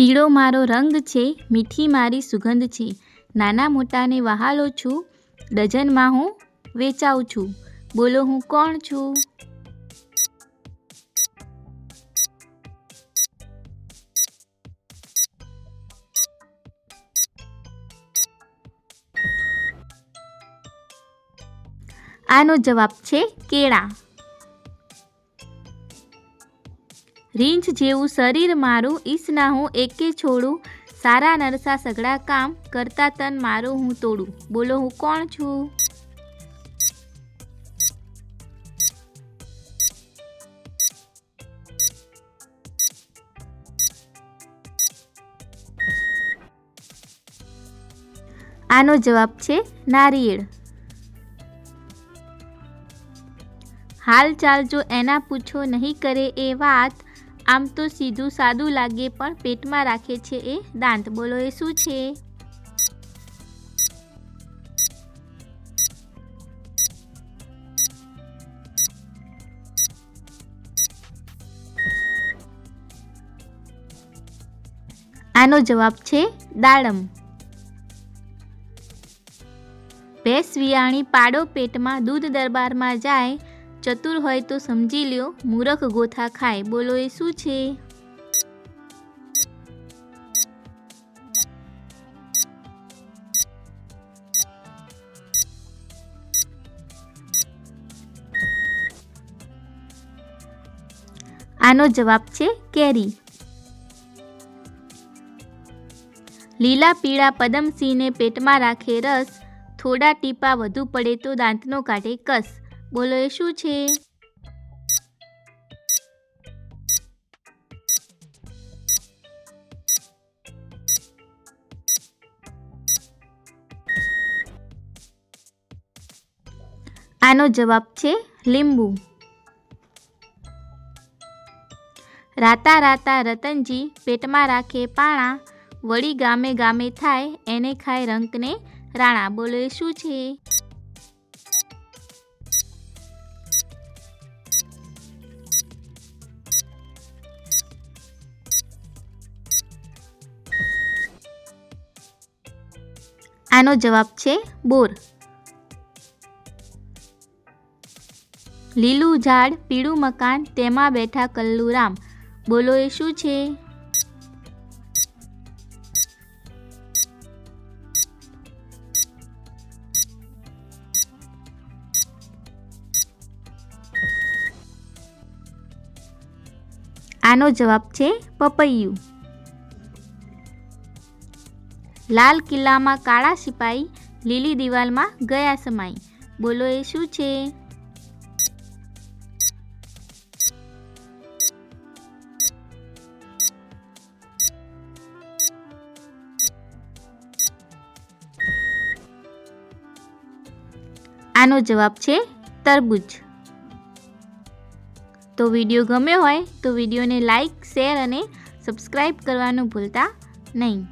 પીળો મારો રંગ છે, મીઠી મારી સુગંધ છે. નાના મોટાને વહાલો છું, ડઝનમાં હું વેચાઉં છું. બોલો હું કોણ છું? આનો જવાબ છે, કેળા. રીંછ જેવું શરીર મારું ઈસના હું એકે છોડું. સારા નરસા સઘળા કામ કરતા તન મારું હું તોડું. બોલો હું કોણ છું? આનો જવાબ છે નારિયેળ. હાલ ચાલ જો એના પૂછો નહીં કરે એ વાત આમ તો સીધું સાદું લાગે પણ પેટમાં રાખે છે એ દાંત. બોલો, એ શું છે? આનો જવાબ છે દાડમ. ભેંસ વિયાણી પાડો પેટમાં, દૂધ દરબારમાં જાય ચતુર હોય તો સમજી લ્યો. મૂરખ ગોથા ખાય. બોલો એ શું છે? આનો જવાબ છે કેરી. લીલા પીળા પદમસિંહને પેટમાં રાખે રસ. થોડા ટીપા વધુ પડે તો દાંતનો કાઢે કસ. બોલો, એ શું છે? આનો જવાબ છે લીંબુ. રાતા રાતા રતનજી પેટમાં રાખે પાણા, વળી ગામે ગામે થાય, એને ખાય રંકને રાણા. બોલો, એ શું છે? આનો જવાબ છે બોર. લીલું ઝાડ, પીળું મકાન, તેમાં બેઠા કલ્લુરામ બોલો એ શું છે? આનો જવાબ છે પપૈયું. લાલ કિલ્લામાં કાળા સિપાઈ લીલી દિવાલમાં ગયા સમાઈ. બોલો એ શું છે? આનો જવાબ છે તરબૂચ. તો વીડિયો ગમ્યો હોય તો વિડીયોને લાઈક, શેર અને સબસ્ક્રાઈબ કરવાનું ભૂલતા નહીં.